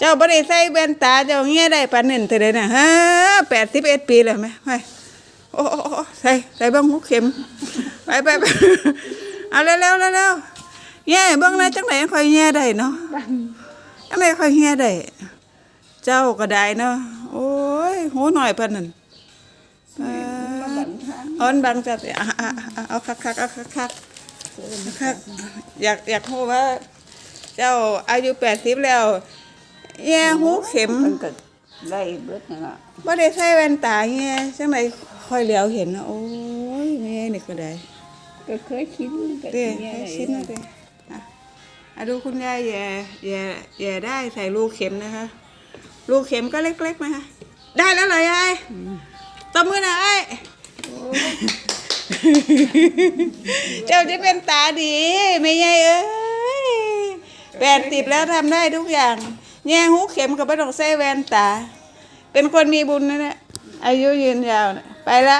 เจ้าบ่ได้ใส่แว่นตาเจ้าเงี้ยได้ปานนั้นเท่าใดน่ะฮะ81ปีแล้วแม่ไปโอ้โอ้โอ้ใส่ใส่บิ่งหูเข็มไปไปไปเอาเร็วๆเร็วๆแย่เบิ่งนะจังไดค่อยแย่ได้เนาะจังไดค่อยแย่ได้เจ้าก็ได้เนาะโอ้ยหูหน่อยปานนั้นปาดเอนบังจัดอะอะอะเอาคักเอาคักคักอยากอยากรู้ว่า เจ้าอายุ80แล้ว แย่หูเข็มมันก็ได้เบิดนั่นล่ะบ่ได้ใส่แว่นตาแย่จังไดค่อยเหลียวเห็นนะโอ้ยแม่นี่ก็ได้ก็เคยชินก็เด้แย่ให้ได้ชิ้นนะเด้อะอะดูคุณยายแย่แย่แย่ได้ใส่ลูกเข็มนะคะ ลูกเข็มก็เล็กๆนะคะได้แล้วเหรอยายตบมือหน่อยเจ้าจะเป็นตาดี ไม่ใช่เอ้ยแปดสิบแล้วทำได้ทุกอย่าง แย่หูเข็มกับไม่ต้องใส่แว่นตา เป็นคนมีบุญนะเนี่ยอายุยืนยาวนะไปละ